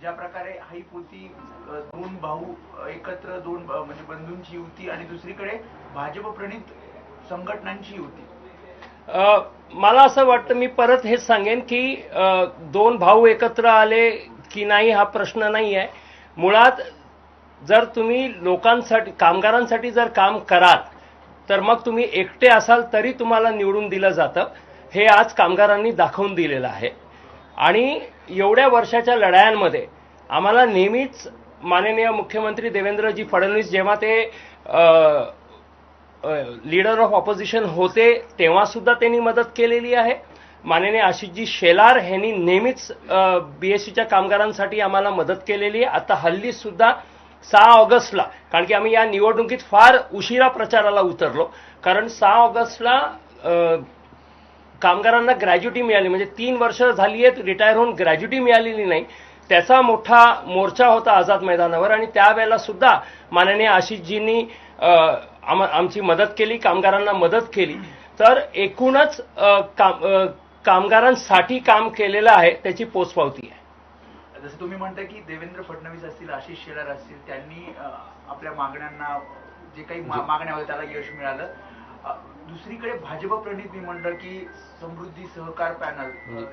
ज्या प्रकारे आई पोती दोन भाऊ एकत्र दोन म्हणजे बंधूंची युती आणि दुसरीकडे भाजप प्रणित संघटनांची युती. मला असं वाटतं मी परत हेच सांगेन की दोन भाऊ एकत्र आले की नाही हा प्रश्न नाही आहे मुळात जर तुम्ही लोकांसाठी कामगारांसाठी जर काम कराल तर मग तुम्ही एकटे असाल तरी तुम्हाला निवडून दिलं जातं. हे आज कामगारांनी दाखवून दिलेलं आहे. आणि एवढ्या वर्षाच्या लढायांमध्ये आम्हाला नेहमीच माननीय मुख्यमंत्री देवेंद्रजी फडणवीस जेव्हा ते लीडर ऑफ ऑपोजिशन होते तेव्हा सुद्धा त्यांनी मदत केलेली आहे. माननीय आशिषजी शेलार यांनी नेहमीच बीएससीच्या कामगारांसाठी आम्हाला मदत केलेली आहे. आता हल्ली सुद्धा सहा ऑगस्टला कारण की आम्ही या निवडणुकीत फार उशिरा प्रचाराला उतरलो. कारण सहा ऑगस्टला कामगारांना ग्रॅज्युटी मिळाली. म्हणजे तीन वर्ष झाली आहेत रिटायर होऊन ग्रॅज्युटी मिळालेली नाही. त्याचा मोठा मोर्चा होता आझाद मैदानावर आणि त्यावेळेला सुद्धा माननीय आशिषजींनी आम आमची मदत केली कामगारांना मदत केली. तर एकूणच काम कामगारांसाठी काम केलेलं आहे त्याची पोचपावती आहे. जसं तुम्ही म्हणता की देवेंद्र फडणवीस असतील आशिष शेलार असतील त्यांनी आपल्या मागण्यांना जे काही मागण्या होत्या त्याला यश मिळालं. दुसरीकडे भाजप प्रणित मी म्हणलं की समृद्धी सहकार पॅनल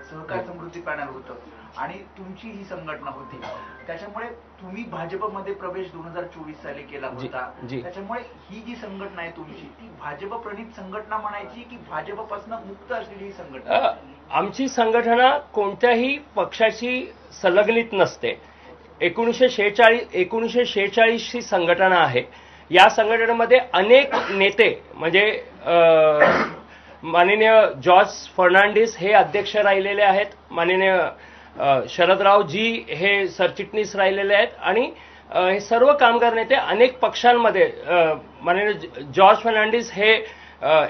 सहकार समृद्धी पॅनल होतं. आणि तुमची ही संघटना होती. त्याच्यामुळे तुम्ही भाजपमध्ये प्रवेश दोन हजार चोवीस साली केला होता. त्याच्यामुळे ही जी संघटना आहे तुमची ती भाजप प्रणित संघटना म्हणायची की भाजपपासून मुक्त असलेली ही संघटना? आमची संघटना कोणत्याही पक्षाची संलग्नित नसते. एकोणीसशे शेहेचाळीस एकोणीसशे शेहेचाळीसची संघटना आहे. या संघटनेमध्ये अनेक नेते म्हणजे माननीय जॉर्ज फर्नांडिस हे अध्यक्ष राहिलेले आहेत माननीय शरदराव शरदरावजी हे सरचिटणीस राहिलेले आहेत आणि हे सर्व कामगार नेते अनेक पक्षांमध्ये माननीय जॉर्ज फर्नांडिस हे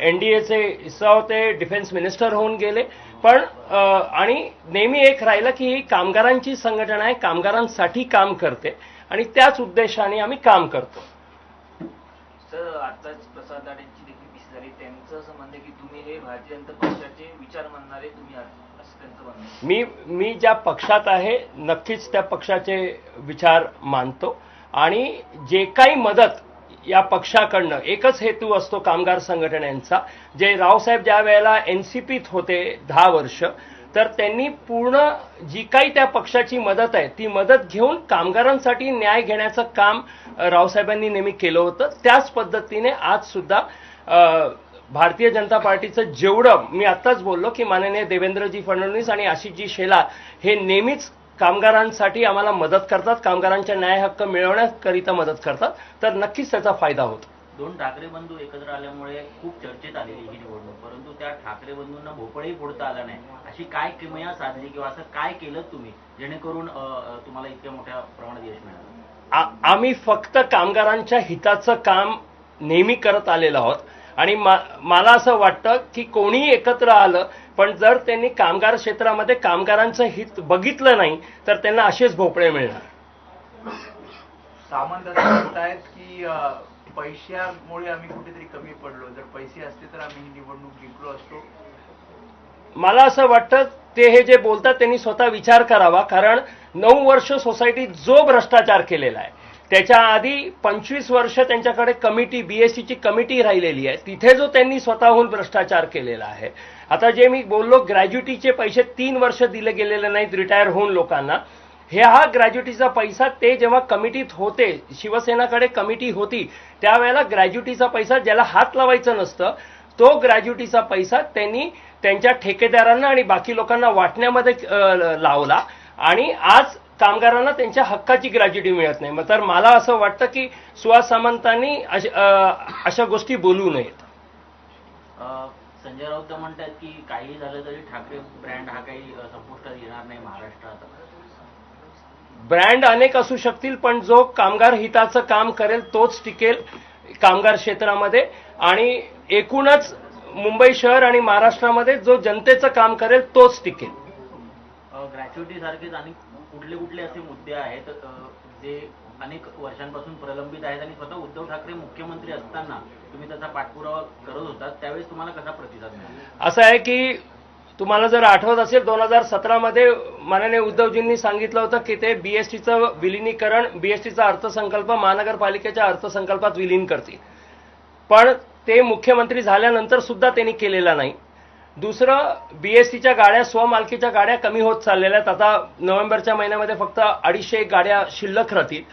एन डी एचे हिस्सा होते डिफेन्स मिनिस्टर होऊन गेले. पण आणि नेहमी एक राहिलं की ही कामगारांची संघटना आहे कामगारांसाठी काम करते आणि त्याच उद्देशाने आम्ही काम करतो. आताच प्रसाद दाडेंची देखील दिसत झाली. त्यांचं असं म्हणणं की तुम्ही हे भारतीय जनता पक्षाचे विचार मानणारे तुम्ही आहात असं त्यांचं म्हणणं मी मी ज्या पक्षात आहे नक्कीच त्या पक्षाचे विचार मानतो. आणि जे काही मदत या पक्षाकडनं एकच हेतू असतो कामगार संघटनांचा. जे रावसाहेब ज्या वेळेला एन सी पीत होते दहा वर्ष तर त्यांनी पूर्ण जी काही त्या पक्षाची मदत आहे ती मदत घेऊन कामगारांसाठी न्याय घेण्याचं काम रावसाहेबांनी नेहमी केलं होतं. त्याच पद्धतीने आज सुद्धा भारतीय जनता पार्टीचं जेवढं मी आत्ताच बोललो की माननीय देवेंद्रजी फडणवीस आणि आशिषजी शेलार हे नेहमीच कामगारांसाठी आम्हाला मदत करतात कामगारांच्या न्याय हक्क मिळवण्याकरिता मदत करतात तर नक्कीच त्याचा फायदा होतो. दोन ठाकरे बंधू एकत्र आल्यामुळे खूप चर्चेत आलेली ही निवडणूक परंतु त्या ठाकरे बंधूंना भोपळही फोडता आला नाही. अशी काय किमया साधली किंवा असं काय केलं तुम्ही जेणेकरून तुम्हाला इतक्या मोठ्या प्रमाणात यश मिळालं? आम्ही फक्त कामगारांच्या हिताचं काम नेहमी करत आलेलो आहोत. आणि मा- मला असं वाटतं की कोणीही एकत्र आलं पण जर त्यांनी कामगार क्षेत्रामध्ये कामगारांचं हित बघितलं नाही तर त्यांना असेच भोपळे मिळणार. सामंत असं म्हणतायत की पैशामुळे आम्ही कुठेतरी कमी पडलो. जर पैसे असते तर आम्ही ही निवडणूक जिंकलो असतो. मला असं वाटतं ते हे जे बोलतात त्यांनी स्वतः विचार करावा कारण नऊ वर्ष सोसायटीत जो भ्रष्टाचार केलेला आहे त्याच्या आधी पंचवीस वर्ष त्यांच्याकडे कमिटी बीएससीची कमिटी राहिलेली आहे. तिथे जो त्यांनी स्वतःहून भ्रष्टाचार केलेला आहे. आता जे मी बोललो ग्रॅज्युटीचे पैसे तीन वर्ष दिले गेलेले नाहीत रिटायर होऊन लोकांना. हे हा ग्रॅज्युटीचा पैसा ते जेव्हा कमिटीत होते शिवसेनाकडे कमिटी होती त्यावेळेला ग्रॅज्युटीचा पैसा ज्याला हात लावायचं नसतं तो ग्रॅज्युटीचा पैसा त्यांनी त्यांच्या ठेकेदारांना आणि बाकी लोकांना वाटण्यामध्ये लावला. आणि आज कामगारांना त्यांच्या हक्काची ग्रॅज्युटी मिळत नाही. मग तर मला असं वाटतं की सुहास सामंतांनी अश- गोष्टी बोलू नयेत. संजय राऊत म्हणतात की काही झालं तरी ठाकरे ब्रँड हा काही संपुष्टात येणार नाही महाराष्ट्रात. ब्रँड अनेक असू शकतील पण जो कामगार हिताचं काम करेल तोच टिकेल कामगार क्षेत्रामध्ये. आणि एकूणच मुंबई शहर आणि महाराष्ट्रामध्ये जो जनतेचं काम करेल तोच टिकेल. ग्रॅच्युटी सारखेच आणि कुठले कुठले असे मुद्दे आहेत जे अनेक वर्षांपासून प्रलंबित आहेत आणि स्वतः उद्धव ठाकरे मुख्यमंत्री असताना तुम्ही त्याचा पाठपुरावा करत होता त्यावेळेस तुम्हाला कसा प्रतिसाद मिळाला? असं आहे की तुम्हाला जर आठवत असेल दोन हजार सतरामध्ये माननीय उद्धवजींनी सांगितलं होतं की ते बीएसटीचं विलिनीकरण बीएसटीचा अर्थसंकल्प महानगरपालिकेच्या अर्थसंकल्पात विलीन करतील. पण ते मुख्यमंत्री झाल्यानंतर सुद्धा त्यांनी केलेला नाही. दुसरं बीएसटीच्या गाड्या स्वमालकीच्या गाड्या कमी होत चाललेल्या आहेत. आता नोव्हेंबरच्या महिन्यामध्ये फक्त अडीचशे गाड्या शिल्लक राहतील.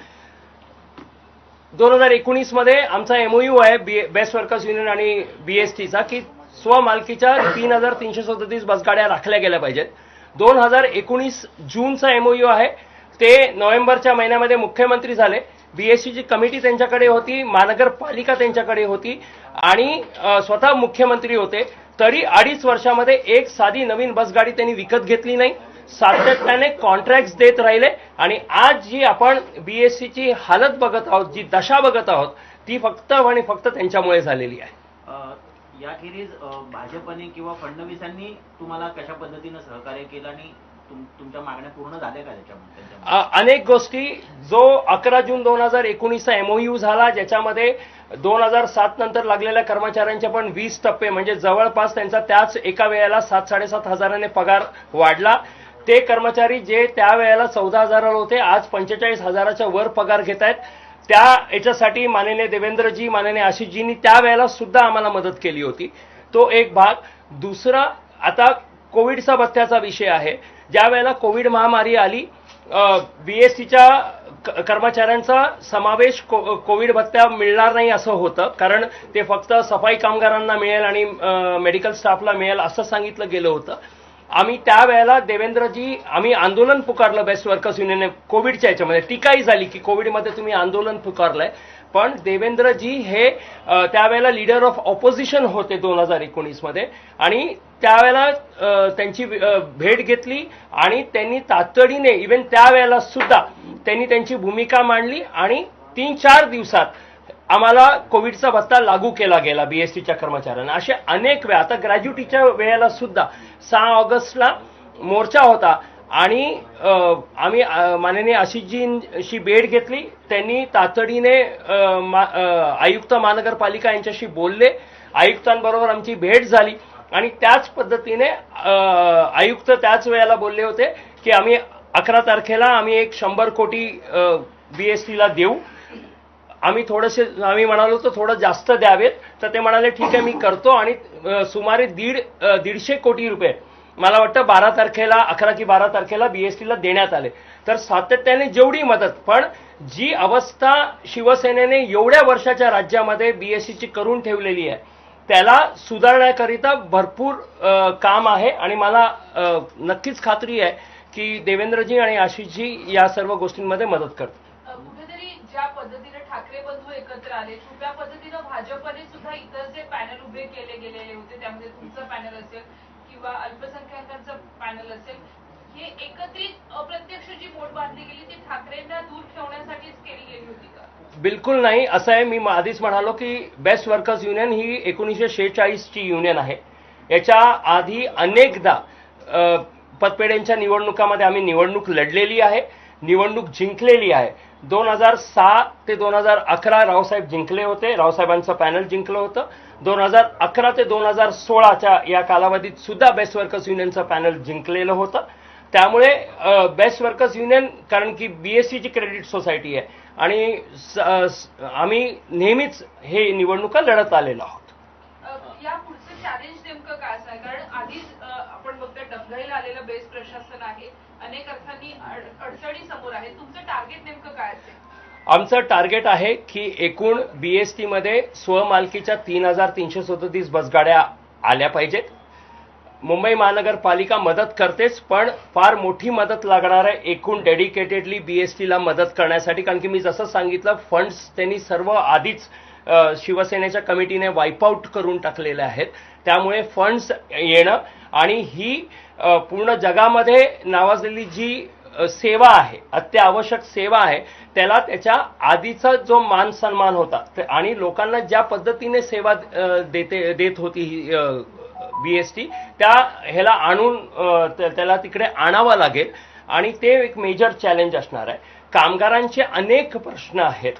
दोन हजार एकोणीसमध्ये आमचा एमओयू आहे बी बेस्ट वर्कर्स युनियन आणि बीएसटीचा की स्वमालकीच्या तीन हजार तीनशे सदतीस बसगाड्या राखल्या गेल्या पाहिजेत. दोन हजार एकोणीस जूनचा एमओयू आहे. ते नोव्हेंबरच्या महिन्यामध्ये मुख्यमंत्री झाले. बीएससीची कमिटी त्यांच्याकडे होती महानगरपालिका त्यांच्याकडे होती आणि स्वतः मुख्यमंत्री होते. तरी अडीच वर्षामध्ये एक साधी नवीन बसगाडी त्यांनी विकत घेतली नाही. सातत्याने कॉन्ट्रॅक्ट देत राहिले आणि आज जी आपण बीएससीची हालत बघत आहोत जी दशा बघत आहोत ती फक्त आणि फक्त त्यांच्यामुळे झालेली आहे. याखेरीज भाजपने किंवा फडणवीसांनी तुम्हाला कशा पद्धतीनं सहकार्य केलं आणि तुमच्या मागण्या पूर्ण झाल्या का त्याच्यामध्ये अनेक गोष्टी. जो अकरा जून दोन हजार एकोणीसचा एमओयू झाला ज्याच्यामध्ये दोन हजार सात नंतर लागलेल्या कर्मचाऱ्यांचे पण वीस टप्पे म्हणजे जवळपास त्यांचा त्याच एका वेळेला सात साडेसात हजाराने पगार वाढला. ते कर्मचारी जे त्यावेळेला चौदा हजाराला होते आज पंचेचाळीस हजाराच्या वर पगार घेत आहेत त्या याच्यासाठी माननीय देवेंद्रजी माननीय आशिषजींनी त्यावेळेला सुद्धा आम्हाला मदत केली होती. तो एक भाग. दुसरा आता कोविडचा भत्त्याचा विषय आहे. ज्या वेळेला कोविड महामारी आली बी एस सीच्या कर्मचाऱ्यांचा समावेश को- कोविड भत्त्या मिळणार नाही असं होतं. कारण ते फक्त सफाई कामगारांना मिळेल आणि मेडिकल स्टाफला मिळेल असं सांगितलं गेलं होतं. आम्ही त्यावेळेला देवेंद्रजी आम्ही आंदोलन पुकारलं बेस्ट वर्कर्स युनियनने कोविडच्या याच्यामध्ये. टीकाही झाली की कोविडमध्ये तुम्ही आंदोलन पुकारलंय. पण देवेंद्रजी हे त्यावेळेला लीडर ऑफ ऑपोजिशन होते दोन हजार एकोणीसमध्ये आणि त्यावेळेला त्यांची भेट घेतली आणि त्यांनी तातडीने इव्हन त्यावेळेला सुद्धा त्यांनी त्यांची भूमिका मांडली आणि तीन चार दिवसात आम्हाला कोविडचा भत्ता लागू केला गेला बीएसटीच्या कर्मचाऱ्यांना. असे अनेक वेळा आता ग्रॅज्युटीच्या वेळेला सुद्धा सहा ऑगस्टला मोर्चा होता. आणि आम्ही माननीय आशिषजींशी भेट घेतली. त्यांनी तातडीने मा- आयुक्त महानगरपालिका यांच्याशी बोलले. आयुक्तांबरोबर आमची भेट झाली. आणि त्याच पद्धतीने आयुक्त त्याच वेळेला बोलले होते की आम्ही अकरा तारखेला आम्ही एक शंभर कोटी बी एस टीला देऊ. आम्ही थोडेसे आम्ही म्हणालो तर थोडं जास्त द्यावेत. तर ते म्हणाले ठीक आहे मी करतो. आणि सुमारे दीड दीडशे कोटी रुपये मला वाटतं बारा तारखेला अकरा की बारा तारखेला बीएसटीला देण्यात आले. तर सातत्याने जेवढी मदत पण जी अवस्था शिवसेनेने एवढ्या वर्षाच्या राज्यामध्ये बीएससीची करून ठेवलेली आहे त्याला सुधारण्याकरिता भरपूर काम आहे. आणि मला नक्कीच खात्री आहे की देवेंद्रजी आणि आशिषजी या सर्व गोष्टींमध्ये मदत करतात ज्या पद्धतीने ठाकरे बंधू एकत्र आले छुप्या पद्धतीनं भाजपने सुद्धा इतर जे पॅनल उभे केले गेलेले होते त्यामध्ये तुमचं पॅनल असेल किंवा अल्पसंख्याकांचं पॅनल असेल हे एकत्रित अप्रत्यक्ष जी बोट बांधली गेली ती ठाकरेंना दूर ठेवण्यासाठीच केली गेली होती का? बिलकुल नाही. असं आहे मी आधीच म्हणालो की बेस्ट वर्कर्स युनियन ही एकोणीसशे शेहेचाळीसची युनियन आहे. याच्या आधी अनेकदा अ, पतपेढ्यांच्या निवडणुकामध्ये आम्ही निवडणूक लढलेली आहे. निवडणूक जिंकलेली आहे. दोन हजार सहा ते दोन हजार अकरा रावसाहेब जिंकले होते. रावसाहेबांचं पॅनल जिंकलं होतं. दोन हजार अकरा ते दोन हजार सोळाच्या या कालावधीत सुद्धा बेस्ट वर्कर्स युनियनचं पॅनल जिंकलेलं होतं. त्यामुळे बेस्ट वर्कर्स युनियन कारण की बी एस सीची क्रेडिट सोसायटी आहे. आणि आम्ही नेहमीच हे निवडणुका लढत आलेलो आहोत. चॅलेंज नेमकं काय कारण आधीच आपण बघतोय डबघाईला आलेलं बेस्ट प्रशासन आहे. अनेक अर्थांनी अडचणी समोर आहेत. तुमचं टार्गेट नेमकं काय असेल? आमचं टार्गेट आहे की एकूण बीएसटीमध्ये स्वमालकीच्या तीन हजार तीनशे सदतीस बसगाड्या आल्या पाहिजेत. मुंबई महानगरपालिका मदत करतेच पण फार मोठी मदत लागणार आहे एकूण डेडिकेटेडली बीएसटीला मदत करण्यासाठी. कारण की मी जसं सांगितलं फंड्स त्यांनी सर्व आधीच शिवसेनेच्या कमिटीने वाईपआउट करून टाकलेले आहेत. त्यामुळे फंड्स येणं आणि ही पूर्ण जगामध्ये नावाजलेली जी सेवा आहे अत्यावश्यक सेवा आहे त्याला त्याच्या आधीचा जो मान सन्मान होता आणि लोकांना ज्या पद्धतीने सेवा देते देत होती ही बीएसटी त्या ह्याला आणून त्याला तिकडे आणावं लागेल. आणि ते एक मेजर चॅलेंज असणार आहे. कामगारांचे अनेक प्रश्न आहेत.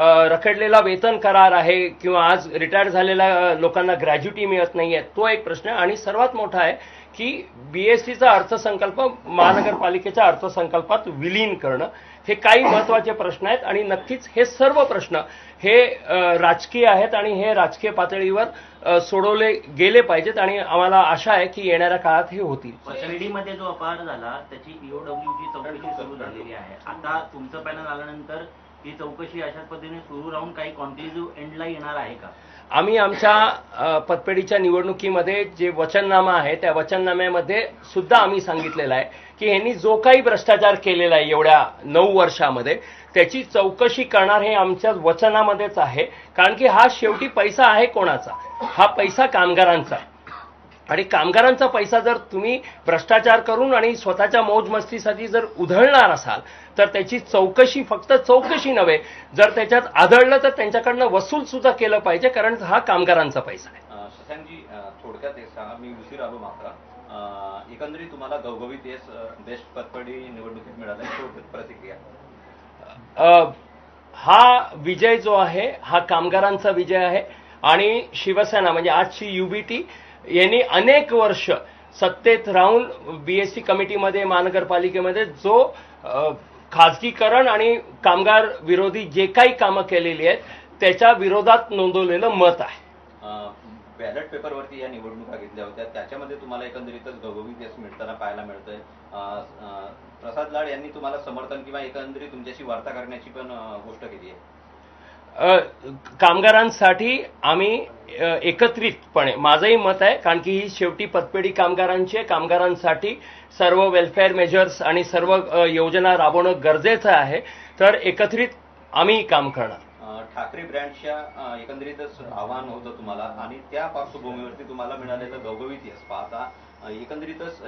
रखडलेला वेतन करार आहे किंवा आज रिटायर झालेल्या लोकांना ग्रॅज्युटी मिळत नाहीये तो एक प्रश्न आहे. आणि सर्वात मोठा आहे की बीएससीचा अर्थसंकल्प महानगरपालिकेच्या अर्थसंकल्पात विलीन करणं हे काही महत्त्वाचे प्रश्न आहेत. आणि नक्कीच हे सर्व प्रश्न हे राजकीय आहेत आणि हे राजकीय पातळीवर सोडवले गेले पाहिजेत. आणि आम्हाला आशा आहे की येणाऱ्या काळात हे होतील. शिर्डीमध्ये जो अपहार झाला त्याची ईओडब्ल्यूची चौकशी सुरू झालेली आहे. आता तुमचं पॅनल आल्यानंतर ही चौकशी अशाच पद्धतीने सुरू राहून काही कॉन्क्लुझिव्ह एंडला येणार आहे का? आम्ही आमच्या पतपेढीच्या निवडणुकीमध्ये जे वचननामा आहे त्या वचननाम्यामध्ये सुद्धा आम्ही सांगितलेलं आहे की यांनी जो काही भ्रष्टाचार केलेला आहे एवढ्या नऊ वर्षामध्ये त्याची चौकशी करणार हे आमच्या वचनामध्येच आहे. कारण की हा शेवटी पैसा आहे कोणाचा? हा पैसा कामगारांचा. आणि कामगारांचा पैसा जर तुम्ही भ्रष्टाचार करून आणि स्वतःच्या मौजमस्तीसाठी जर उधळणार असाल तर त्याची चौकशी फक्त चौकशी नव्हे जर त्याच्यात आढळलं तर त्यांच्याकडनं वसूल सुद्धा केलं पाहिजे कारण हा कामगारांचा पैसा आहे. शशांकजी थोडक्यात एक सांगा मी उशीर आलो मात्र. एकंदरीत तुम्हाला गवगवीत यश बेस्ट पतपडी निवडणुकीत मिळाला प्रतिक्रिया? हा विजय जो आहे हा कामगारांचा विजय आहे. आणि शिवसेना म्हणजे आजची युबीटी यांनी अनेक वर्ष सत्तेत राहून बीएससी कमिटीमध्ये महानगरपालिकेमध्ये जो खाजगीकरण आणि कामगार विरोधी जे काही कामं केलेली आहेत त्याच्या विरोधात नोंदवलेलं मत आहे. बॅलेट पेपरवरती या निवडणुका घेतल्या होत्या. त्याच्यामध्ये तुम्हाला एकंदरीतच गवगवीत यश मिळताना पाहायला मिळतंय. प्रसाद लाड यांनी तुम्हाला समर्थन किंवा एकंदरीत तुमच्याशी वार्ता करण्याची पण गोष्ट केली आहे. कामगारांसाठी आम्ही एकत्रितपणे माझंही मत आहे कारण की ही शेवटी पतपेढी कामगारांची आहे. कामगारांसाठी सर्व वेलफेअर मेजर्स आणि सर्व योजना राबवणं गरजेचं आहे. तर एकत्रित आम्ही काम करणार. ठाकरे ब्रँडच्या एकंदरीतच आव्हान होतं तुम्हाला आणि त्या पार्श्वभूमीवरती तुम्हाला मिळालेलं गवगवीत यश. पाहता एकंदरीतच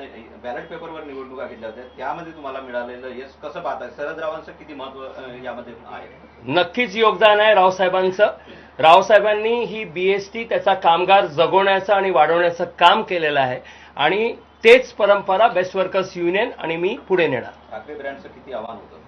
बॅलेट पेपरवर निवडणुका घेतल्या होत्या त्यामध्ये तुम्हाला मिळालेलं यश कसं पाहताय शरद रावांचं किती महत्त्व यामध्ये आहे? नक्कीच योगदान आहे रावसाहेबांचं. रावसाहेबांनी ही बीएसटी त्याचा कामगार जगवण्याचं आणि वाढवण्याचं काम केलेलं आहे. आणि तेच परंपरा बेस्ट वर्कर्स युनियन आणि मी पुढे नेणार. ठाकरे ब्रँडचं किती आव्हान होतं?